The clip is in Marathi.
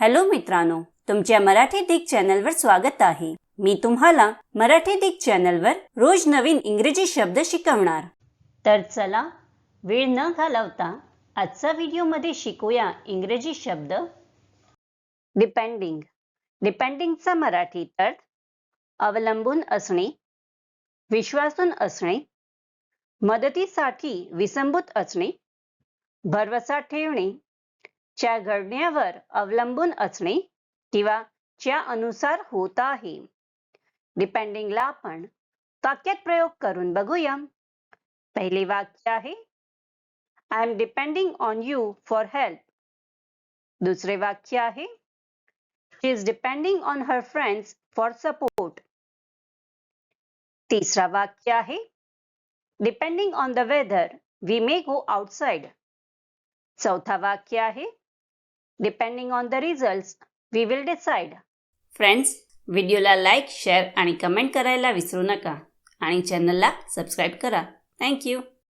हॅलो मित्रांनो तुमच्या मराठी दिग चॅनलवर स्वागत आहे. मी तुम्हाला मराठी दिग चॅनलवर रोज नवीन इंग्रजी शब्द शिकवणार. तर चला वेळ न घालवता आजचा व्हिडिओमध्ये शिकूया इंग्रजी शब्द. डिपेंडिंग डिपेंडिंगचा मराठी अर्थ अवलंबून असणे विश्वासून असणे मदतीसाठी विसंबूत असणे भरवसा ठेवणे च्या घडण्यावर अवलंबून असणे किंवा च्या अनुसार होत आहे. डिपेंडिंगला आपण वाक्यात प्रयोग करून बघूया. पहिले वाक्य आहे I am depending on you for help दुसरे वाक्य आहे she is depending on her friends for support तिसरा वाक्य आहे depending on the weather we may go outside चौथा वाक्य आहे depending on the result we will decide friends व्हिडिओला लाईक शेअर आणि कमेंट करायला विसरू नका. आणि चॅनलला सबस्क्राईब करा. थँक्यू